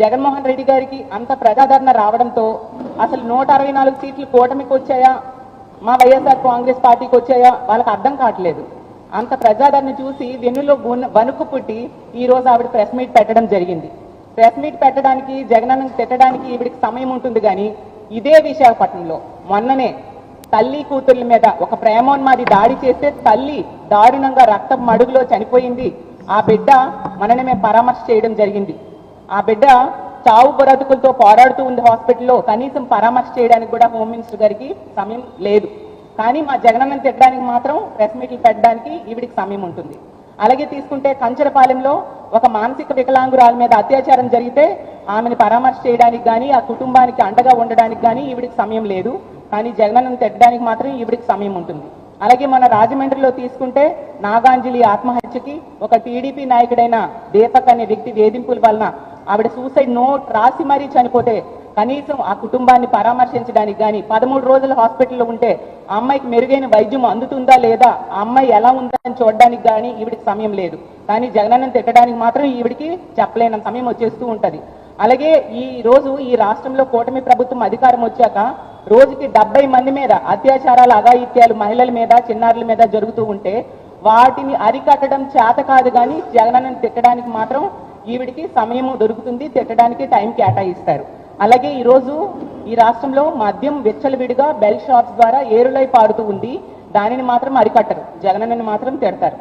జగన్మోహన్ రెడ్డి గారికి అంత ప్రజాదరణ రావడంతో అసలు నూట అరవై నాలుగు సీట్లు కూటమికి వచ్చాయా? మా వైఎస్ఆర్ కాంగ్రెస్ పార్టీకి వచ్చాయా? వాళ్ళకి అర్థం కావట్లేదు. అంత ప్రజాదరణ చూసి వెన్నులో వణుకు పుట్టి ఈ రోజు ఆవిడ ప్రెస్ మీట్ పెట్టడం జరిగింది. ప్రెస్ మీట్ పెట్టడానికి జగనన్న తిట్టడానికి ఈవిడికి సమయం ఉంటుంది కానీ ఇదే విశాఖపట్నంలో. మొన్ననే తల్లి కూతుర్ల మీద ఒక ప్రేమోన్మాది దాడి చేస్తే తల్లి దారుణంగా రక్తం మడుగులో చనిపోయింది. ఆ బిడ్డ మననే మేము పరామర్శ చేయడం జరిగింది. ఆ బిడ్డ చావు బ్రతుకులతో పోరాడుతూ ఉంది హాస్పిటల్లో. కనీసం పరామర్శ చేయడానికి కూడా హోమ్ మినిస్టర్ గారికి సమయం లేదు. కానీ మా జగనన్నని తిట్టడానికి మాత్రం ప్రెస్ మీట్లు పెట్టడానికి ఈవిడికి సమయం ఉంటుంది. అలాగే తీసుకుంటే కంచరపాలెంలో ఒక మానసిక వికలాంగురాల మీద అత్యాచారం జరిగితే ఆమెను పరామర్శ చేయడానికి కానీ ఆ కుటుంబానికి అండగా ఉండడానికి కానీ ఈవిడికి సమయం లేదు. కానీ జగనన్నను తిట్టడానికి మాత్రం ఈవిడికి సమయం ఉంటుంది. అలాగే మన రాజమండ్రిలో తీసుకుంటే నాగాంజలి ఆత్మహత్యకి ఒక టీడీపీ నాయకుడైన దీపక్ అనే వ్యక్తి వేధింపుల వలన ఆవిడ సూసైడ్ నోట్ రాసి మరీ చనిపోతే కనీసం ఆ కుటుంబాన్ని పరామర్శించడానికి కానీ పదమూడు రోజులు హాస్పిటల్లో ఉంటే ఆ అమ్మాయికి మెరుగైన వైద్యం అందుతుందా లేదా ఆ అమ్మాయి ఎలా ఉందా అని చూడడానికి కానీ ఈవిడికి సమయం లేదు. కానీ జగనన్న తిట్టడానికి మాత్రం ఈవిడికి చెప్పలేనంత సమయం వచ్చేస్తూ ఉంటుంది. అలాగే ఈ రోజు ఈ రాష్ట్రంలో కూటమి ప్రభుత్వం అధికారం వచ్చాక రోజుకి డెబ్బై మంది మీద అత్యాచారాలు అఘాయిత్యాలు మహిళల మీద చిన్నారుల మీద జరుగుతూ ఉంటే వాటిని అరికట్టడం చేత కాదు కానీ జగనన్నను తిట్టడానికి మాత్రం ఈవిడికి సమయం దొరుకుతుంది తిట్టడానికి టైం కేటాయిస్తారు. అలాగే ఈరోజు ఈ రాష్ట్రంలో మద్యం విచ్చలవిడిగా బెల్ షాప్స్ ద్వారా ఏరులై పారుతూ ఉంది. దానిని మాత్రం అరికట్టరు. జగనన్నని మాత్రం తిడతారు.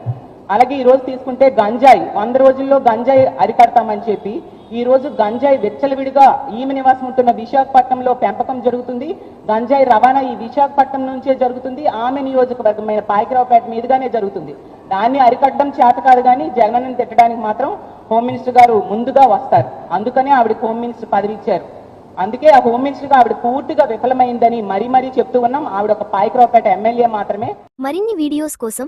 అలాగే ఈ రోజు తీసుకుంటే గంజాయి. వంద రోజుల్లో గంజాయి అరికడతామని చెప్పి ఈ రోజు గంజాయి విచ్చలవిడిగా ఈమె నివాసం ఉంటున్న విశాఖపట్నంలో పెంపకం జరుగుతుంది. గంజాయి రవాణా ఈ విశాఖపట్నం నుంచే జరుగుతుంది. ఆమె నియోజకవర్గమైన పాయకరావుపేట మీదుగానే జరుగుతుంది. దాన్ని అరికట్టడం చేత కాదు కానీ జగన్ తిట్టడానికి మాత్రం హోమ్ మినిస్టర్ గారు ముందుగా వస్తారు. అందుకనే ఆవిడకి హోమ్ మినిస్టర్ పదవి ఇచ్చారు. అందుకే ఆ హోమ్ మినిస్టర్ ఆవిడ పూర్తిగా విఫలమైందని మరీ మరీ చెప్తూ ఉన్నాం. ఆవిడ ఒక పాయకరావుపేట ఎమ్మెల్యే మాత్రమే. మరిన్ని వీడియోస్ కోసం